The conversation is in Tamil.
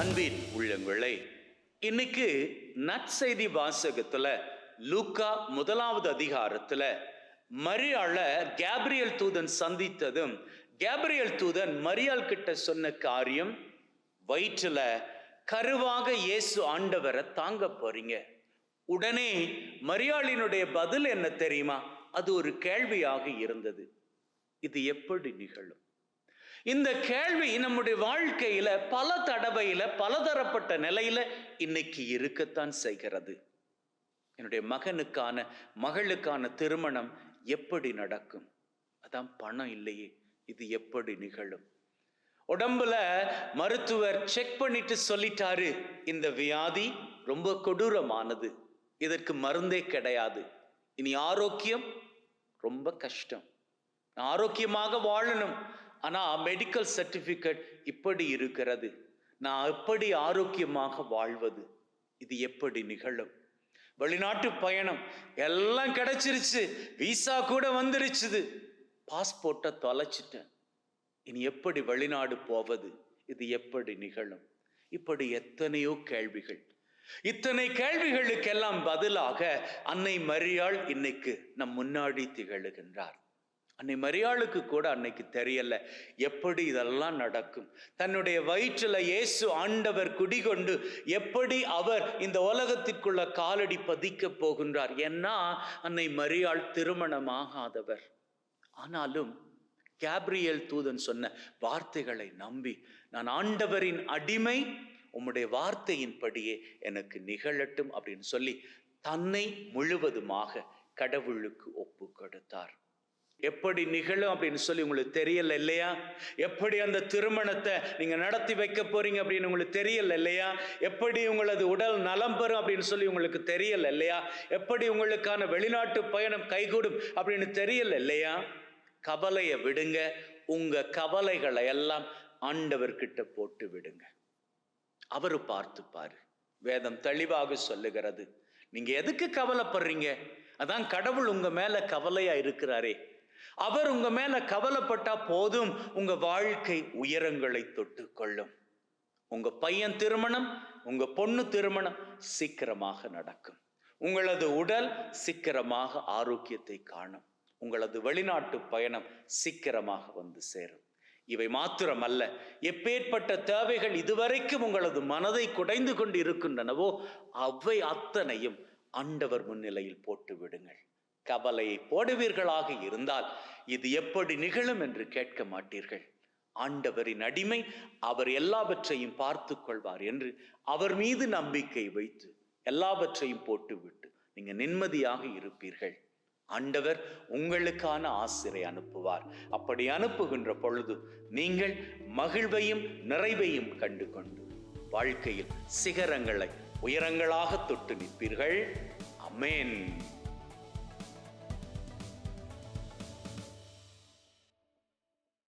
அன்பின் உள்ளங்களை இன்னைக்கு நற்செய்தி வாசகத்துல லூக்கா முதலாவது அதிகாரத்துல மரியாள கேப்ரியல் தூதன் சந்தித்ததும் கேப்ரியல் தூதன் மரியாள் கிட்ட சொன்ன காரியம் வயிற்றுல கருவாக இயேசு ஆண்டவரை தாங்க போறீங்க. உடனே மரியாளினுடைய பதில் என்ன தெரியுமா? அது ஒரு கேள்வியாக இருந்தது. இது எப்படி நிகழும்? இந்த கேள்வி நம்முடைய வாழ்க்கையில பல தடவையில பலதரப்பட்ட நிலையில இன்னைக்கு இருக்கத்தான் செய்கிறது. என்னுடைய மகனுக்கான மகளுக்கான திருமணம் எப்படி நடக்கும்? அதான் பணம் இல்லையே இது எப்படி நிகழும்? உடம்புல மருத்துவர் செக் பண்ணிட்டு சொல்லிட்டாரு இந்த வியாதி ரொம்ப கொடூரமானது இதற்கு மருந்தே கிடையாது. இனி ஆரோக்கியம் ரொம்ப கஷ்டம். ஆரோக்கியமாக வாழணும் ஆனால் மெடிக்கல் சர்டிஃபிகேட் இப்படி இருக்கிறது. நான் எப்படி ஆரோக்கியமாக வாழ்வது? இது எப்படி நிகழும்? வெளிநாட்டு பயணம் எல்லாம் கிடைச்சிருச்சு. விசா கூட வந்துருச்சுது. பாஸ்போர்ட்டை தொலைச்சிட்டேன். இனி எப்படி வெளிநாடு போவது? இது எப்படி நிகழும்? இப்படி எத்தனையோ கேள்விகள். இத்தனை கேள்விகளுக்கெல்லாம் பதிலாக அன்னை மரியாள் இன்னைக்கு நம் முன்னாடி திகழுகின்றார். அன்னை மரியாளுக்கு கூட அன்னைக்கு தெரியல எப்படி இதெல்லாம் நடக்கும். தன்னுடைய வயிற்றில் இயேசு ஆண்டவர் குடிகொண்டு எப்படி அவர் இந்த உலகத்திற்குள்ள காலடி பதிக்க போகின்றார். ஏன்னா அன்னை மரியாள் திருமணமாகாதவர். ஆனாலும் கேப்ரியல் தூதன் சொன்ன வார்த்தைகளை நம்பி நான் ஆண்டவரின் அடிமை உம்முடைய வார்த்தையின்படியே எனக்கு நிகழட்டும் அப்படின்னு சொல்லி தன்னை முழுவதுமாக கடவுளுக்கு ஒப்பு கொடுத்தார். எப்படி நிகழும் அப்படின்னு சொல்லி உங்களுக்கு தெரியல இல்லையா? எப்படி அந்த திருமணத்தை நீங்க நடத்தி வைக்க போறீங்க அப்படின்னு உங்களுக்கு தெரியல இல்லையா? எப்படி உங்களது உடல் நலம் பெறும் அப்படின்னு சொல்லி உங்களுக்கு தெரியல இல்லையா? எப்படி உங்களுக்கான வெளிநாட்டு பயணம் கைகூடும் அப்படின்னு தெரியல இல்லையா? கவலையை விடுங்க. உங்க கவலைகளை எல்லாம் ஆண்டவர்கிட்ட போட்டு விடுங்க. அவரு பார்த்துப்பாரு. வேதம் தெளிவாக சொல்லுகிறது. நீங்க எதுக்கு கவலைப்படுறீங்க? அதான் கடவுள் உங்க மேல கவலையா இருக்கிறாரே. அவர் உங்க மேல கவலைப்பட்டா போதும். உங்க வாழ்க்கை உயரங்களை தொட்டு கொள்ளும். உங்க பையன் திருமணம் உங்க பொண்ணு திருமணம் சீக்கிரமாக நடக்கும். உங்களது உடல் சீக்கிரமாக ஆரோக்கியத்தை காணும். உங்களது வெளிநாட்டு பயணம் சீக்கிரமாக வந்து சேரும். இவை மாத்திரமல்ல எப்பேற்பட்ட தேவைகள் இதுவரைக்கும் உங்களது மனதை குடைந்து கொண்டு இருக்கின்றனவோ அவை அத்தனையும் ஆண்டவர் முன்னிலையில் போட்டு விடுங்கள். கவலை போடுவீர்களாக இருந்தால் இது எப்படி நிகழும் என்று கேட்க மாட்டீர்கள். ஆண்டவரின் அடிமை அவர் எல்லாவற்றையும் பார்த்து கொள்வார் என்று அவர் மீது நம்பிக்கை வைத்து எல்லாவற்றையும் போட்டுவிட்டு நீங்க நிம்மதியாக இருப்பீர்கள். ஆண்டவர் உங்களுக்கான ஆசிரை அனுப்புவார். அப்படி அனுப்புகின்ற பொழுது நீங்கள் மகிழ்வையும் நிறைவையும் கண்டு கொண்டு வாழ்க்கையில் சிகரங்களை உயரங்களாக தொட்டு நிற்பீர்கள். அமேன்.